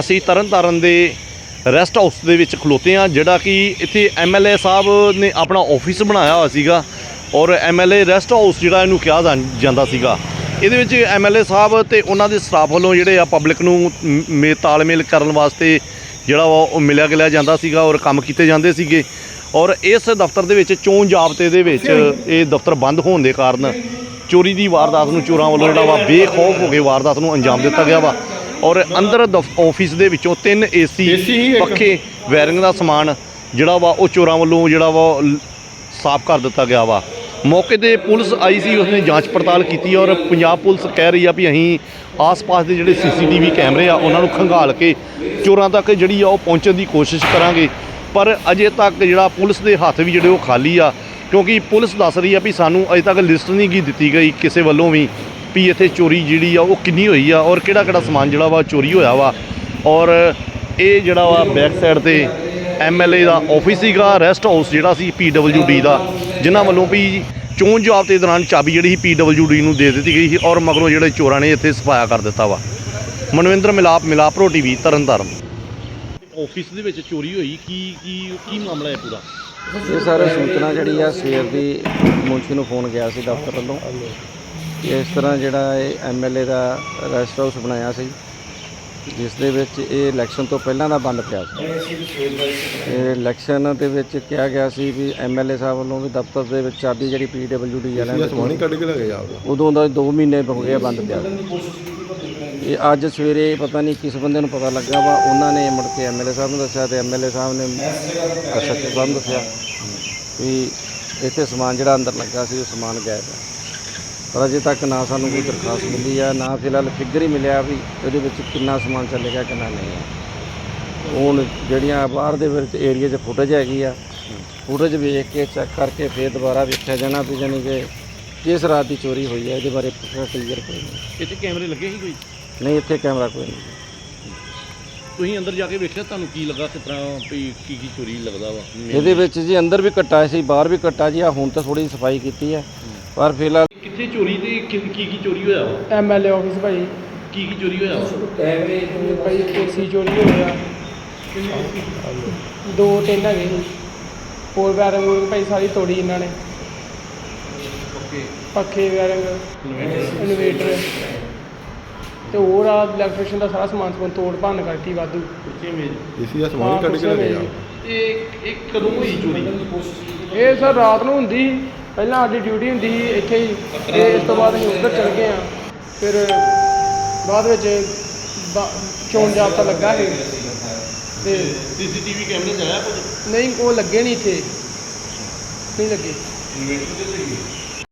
ਅਸੀਂ ਤਰਨਤਾਰਨ ਦੇ rest house ਦੇ ਵਿੱਚ ਖਲੋਤੇ ਆ ਜਿਹੜਾ ਕਿ ਇੱਥੇ ਐਮਐਲਏ ਸਾਹਿਬ ਨੇ ਆਪਣਾ ਆਫਿਸ ਬਣਾਇਆ ਹੋਇਆ ਸੀਗਾ ਔਰ ਐਮਐਲਏ ਰੈਸਟ ਹਾਊਸ ਜਿਹੜਾ ਇਹਨੂੰ ਕਿਹਾ ਜਾਂਦਾ ਸੀਗਾ। ਇਹਦੇ ਵਿੱਚ ਐਮਐਲਏ ਸਾਹਿਬ ਤੇ ਉਹਨਾਂ ਦੇ ਸਟਾਫ ਵੱਲੋਂ ਜਿਹੜੇ ਆ ਪਬਲਿਕ ਨੂੰ ਮੇ, ਤਾਲਮੇਲ ਕਰਨ ਵਾਸਤੇ ਜਿਹੜਾ ਵਾ ਉਹ ਮਿਲਿਆ ਗਿਲਿਆ ਜਾਂਦਾ ਸੀਗਾ ਔਰ ਕੰਮ ਕੀਤੇ ਜਾਂਦੇ ਸੀਗੇ ਔਰ ਇਸ ਦਫ਼ਤਰ ਦੇ ਵਿੱਚ ਚੋਣ ਜਾਬਤੇ ਦੇ ਵਿੱਚ ਇਹ ਦਫ਼ਤਰ ਬੰਦ ਹੋਣ ਦੇ ਕਾਰਨ ਚੋਰੀ ਦੀ ਵਾਰਦਾਤ ਨੂੰ ਚੋਰਾਂ ਵੱਲੋਂ ਜਿਹੜਾ ਵਾ ਬੇਖੌਫ ਹੋ ਕੇ ਵਾਰਦਾਤ ਨੂੰ ਅੰਜਾਮ ਦਿੱਤਾ ਗਿਆ ਵਾ। ਔਰ ਅੰਦਰ ਆਫਿਸ ਦੇ ਵਿੱਚੋਂ ਤਿੰਨ ਏਸੀ ਪੱਖੇ ਵਾਇਰਿੰਗ ਦਾ ਸਮਾਨ ਜਿਹੜਾ ਵਾ ਉਹ ਚੋਰਾਂ ਵੱਲੋਂ ਜਿਹੜਾ ਵਾ ਸਾਫ਼ ਕਰ ਦਿੱਤਾ ਗਿਆ ਵਾ। ਮੌਕੇ ਤੇ ਪੁਲਿਸ ਆਈ ਸੀ ਉਸਨੇ ਜਾਂਚ ਪੜਤਾਲ ਕੀਤੀ ਔਰ ਪੰਜਾਬ ਪੁਲਿਸ ਕਹਿ ਰਹੀ ਆ ਵੀ ਅਸੀਂ ਆਸ-ਪਾਸ ਦੇ ਜਿਹੜੇ ਸੀਸੀਟੀਵੀ ਕੈਮਰੇ ਆ ਉਹਨਾਂ ਨੂੰ ਖੰਗਾਲ ਕੇ ਚੋਰਾਂ ਤੱਕ ਜਿਹੜੀ ਆ ਉਹ ਪਹੁੰਚਣ ਦੀ ਕੋਸ਼ਿਸ਼ ਕਰਾਂਗੇ। ਪਰ ਅਜੇ ਤੱਕ ਜਿਹੜਾ ਪੁਲਿਸ ਦੇ ਹੱਥ ਵੀ ਜਿਹੜੇ ਉਹ ਖਾਲੀ ਆ ਕਿਉਂਕਿ ਪੁਲਿਸ ਦੱਸ ਰਹੀ ਆ ਵੀ ਸਾਨੂੰ ਅਜੇ ਤੱਕ ਲਿਸਟ ਨਹੀਂ ਦਿੱਤੀ ਗਈ ਕਿਸੇ ਵੱਲੋਂ ਵੀ। ਵੀ ਇੱਥੇ ਚੋਰੀ ਜਿਹੜੀ ਆ ਉਹ ਕਿੰਨੀ ਹੋਈ ਆ ਔਰ ਕਿਹੜਾ ਕਿਹੜਾ ਸਮਾਨ ਜਿਹੜਾ ਵਾ ਚੋਰੀ ਹੋਇਆ ਵਾ। ਔਰ ਇਹ ਜਿਹੜਾ ਵਾ ਬੈਕ ਸਾਈਡ ਤੇ ਐਮਐਲਏ ਦਾ ਆਫਿਸ ਸੀਗਾ ਰੈਸਟ ਹਾਊਸ ਜਿਹੜਾ ਸੀ ਪੀਡਬਲਯੂਡੀ ਦਾ ਜਿਨ੍ਹਾਂ ਵੱਲੋਂ ਵੀ ਚੋਣ ਜਾਬਤੇ ਦੇ ਦੌਰਾਨ ਚਾਬੀ ਜਿਹੜੀ ਸੀ ਪੀਡਬਲਯੂਡੀ ਨੂੰ ਦੇ ਦਿੱਤੀ ਗਈ ਸੀ ਔਰ ਮਗਰੋਂ ਜਿਹੜੇ ਚੋਰਾਂ ਨੇ ਇੱਥੇ ਸਫਾਇਆ ਕਰ ਦਿੱਤਾ ਵਾ। ਮਨਵਿੰਦਰ ਮਿਲਾਪ ਮਿਲਾਪਰੋ ਟੀਵੀ ਤਰਨਤਾਰਨ ਆਫਿਸ ਦੇ ਵਿੱਚ ਚੋਰੀ ਹੋਈ ਕੀ ਕੀ ਕੀ ਮਾਮਲਾ ਹੈ ਪੂਰਾ? ਇਹ ਸਾਰੇ ਸੂਚਨਾ ਜਿਹੜੀ ਆ ਸਵੇਰ ਦੀ ਮੁੰਸ਼ੀ ਨੂੰ ਫੋਨ ਗਿਆ ਸੀ ਦਫ਼ਤਰ ਵੱਲੋਂ। ਇਸ ਤਰ੍ਹਾਂ ਜਿਹੜਾ ਇਹ ਐਮਐਲਏ ਦਾ ਰੈਸਟ ਹਾਊਸ ਬਣਾਇਆ ਸੀ ਜਿਸ ਦੇ ਵਿੱਚ ਇਹ ਇਲੈਕਸ਼ਨ ਤੋਂ ਪਹਿਲਾਂ ਦਾ ਬੰਦ ਪਿਆ ਸੀ। ਇਹ ਇਲੈਕਸ਼ਨ ਦੇ ਵਿੱਚ ਕਿਹਾ ਗਿਆ ਸੀ ਵੀ ਐਮਐਲਏ ਸਾਹਿਬ ਵੱਲੋਂ ਵੀ ਦਫ਼ਤਰ ਦੇ ਵਿੱਚ ਚਾਬੀ ਜਿਹੜੀ ਪੀਡਬਲਯੂਡੀ ਵਾਲਿਆਂ ਹੀ ਕੱਢ ਕੇ ਲੈ ਗਏ ਆਪ ਉਦੋਂ ਦਾ 2 ਮਹੀਨੇ ਹੋ ਗਏ ਬੰਦ ਪਿਆ ਇਹ ਅੱਜ ਸਵੇਰੇ ਪਤਾ ਨਹੀਂ ਕਿਸ ਬੰਦੇ ਨੂੰ ਪਤਾ ਲੱਗਾ ਵਾ ਉਹਨਾਂ ਨੇ ਮੁੜ ਕੇ ਐਮਐਲਏ ਸਾਹਿਬ ਨੂੰ ਦੱਸਿਆ ਤੇ ਐਮਐਲਏ ਸਾਹਿਬ ਨੇ ਐਸਐਚਓ ਸਾਹਿਬ ਨੂੰ ਦੱਸਿਆ ਵੀ ਇੱਥੇ ਸਮਾਨ ਜਿਹੜਾ ਅੰਦਰ ਲੱਗਾ ਸੀ ਉਹ ਸਮਾਨ ਗਾਇਬ ਹੈ। ਪਰ ਅਜੇ ਤੱਕ ਨਾ ਸਾਨੂੰ ਕੋਈ ਦਰਖਾਸਤ ਮਿਲੀ ਆ ਨਾ ਫਿਲਹਾਲ ਫਿਗਰ ਹੀ ਮਿਲਿਆ ਵੀ ਇਹਦੇ ਵਿੱਚ ਕਿੰਨਾ ਸਮਾਨ ਚੱਲੇਗਾ ਕਿੰਨਾ ਨਹੀਂ ਹੁਣ ਜਿਹੜੀਆਂ ਬਾਹਰ ਦੇ ਵਿੱਚ ਏਰੀਆ 'ਚ ਫੁਟੇਜ ਹੈਗੀ ਆ ਫੁਟੇਜ ਵੇਖ ਕੇ ਚੈੱਕ ਕਰਕੇ ਫਿਰ ਦੁਬਾਰਾ ਵੇਖਿਆ ਜਾਣਾ ਵੀ ਜਾਣੀ ਕਿ ਕਿਸ ਰਾਤ ਦੀ ਚੋਰੀ ਹੋਈ ਹੈ ਇਹਦੇ ਬਾਰੇ ਪੂਰਾ ਕਲੀਅਰ ਕੋਈ ਨਹੀਂ। ਇੱਥੇ ਕੈਮਰੇ ਲੱਗੇ ਸੀ ਕੋਈ? ਨਹੀਂ ਇੱਥੇ ਕੈਮਰਾ ਕੋਈ ਨਹੀਂ। ਤੁਸੀਂ ਅੰਦਰ ਜਾ ਕੇ ਵੇਖਿਆ ਤੁਹਾਨੂੰ ਕੀ ਲੱਗਾ ਕਿਸ ਤਰ੍ਹਾਂ ਵੀ ਕੀ ਕੀ ਚੋਰੀ ਲੱਗਦਾ ਵਾ? ਇਹਦੇ ਵਿੱਚ ਜੀ ਅੰਦਰ ਵੀ ਕੱਟਾ ਸੀ ਬਾਹਰ ਵੀ ਕੱਟਾ ਜੀ ਆ ਹੁਣ ਤਾਂ ਥੋੜੀ ਸਫ਼ਾਈ ਕੀਤੀ ਹੈ ਪਰ ਫਿਲਹਾਲ ਕਿੱਥੇ ਚੋਰੀ ਤੇ ਕੀ ਕੀ ਕੀ ਚੋਰੀ ਹੋਇਆ ਵਾ? ਐਮਐਲਏ ਆਫਿਸ ਭਾਈ। ਕੀ ਕੀ ਚੋਰੀ ਹੋਇਆ ਵਾ? ਕੈਮਰੇ ਭਾਈ ਏਸੀ ਚੋਰੀ ਹੋਏ ਆ। ਦੋ ਤਿੰਨ ਹੈਗੇ ਸੀ। ਹੋਰ ਵੈਰਿੰਗ ਵੂਰਿੰਗ ਭਾਈ ਸਾਰੀ ਤੋੜੀ ਇਹਨਾਂ ਨੇ। ਪੱਖੇ? Wiring inverter. ਤੇ ਹੋਰ ਆ ਇਲੈਕਟ੍ਰੀਸ਼ਨ ਦਾ ਸਾਰਾ ਸਮਾਨ ਸਮੂਨ ਤੋੜ ਭੰਨ ਕਰਤੀ ਵਾਧੂ। ਇਸੀ ਦਾ ਸਮਾਨ ਹੀ ਕੱਢ ਕੇ ਲੈ ਗਏ ਆਪ ਇਹ ਇਹ ਕਦੋਂ ਹੋਈ ਚੋਰੀ? ਇਹ ਸਰ ਰਾਤ ਨੂੰ ਹੁੰਦੀ ਸੀ। ਪਹਿਲਾਂ ਸਾਡੀ ਡਿਊਟੀ ਹੁੰਦੀ ਸੀ ਇੱਥੇ ਹੀ ਤੇ ਇਸ ਤੋਂ ਬਾਅਦ ਅਸੀਂ ਉੱਧਰ ਚਲ ਗਏ ਆ ਫਿਰ ਬਾਅਦ ਵਿੱਚ ਬਾ- ਚੋਣ ਜਾਬਤਾ ਲੱਗਾ ਸੀ। ਤੇ ਸੀਸੀਟੀਵੀ ਕੈਮਰੇ ਚ ਆਇਆ ਕੁਝ? ਨਹੀਂ ਉਹ ਲੱਗੇ ਨਹੀਂ ਇੱਥੇ। ਨਹੀਂ ਲੱਗੇ। ਇਨਵੇਟਰ ਤੇ ਸੀਗੇ?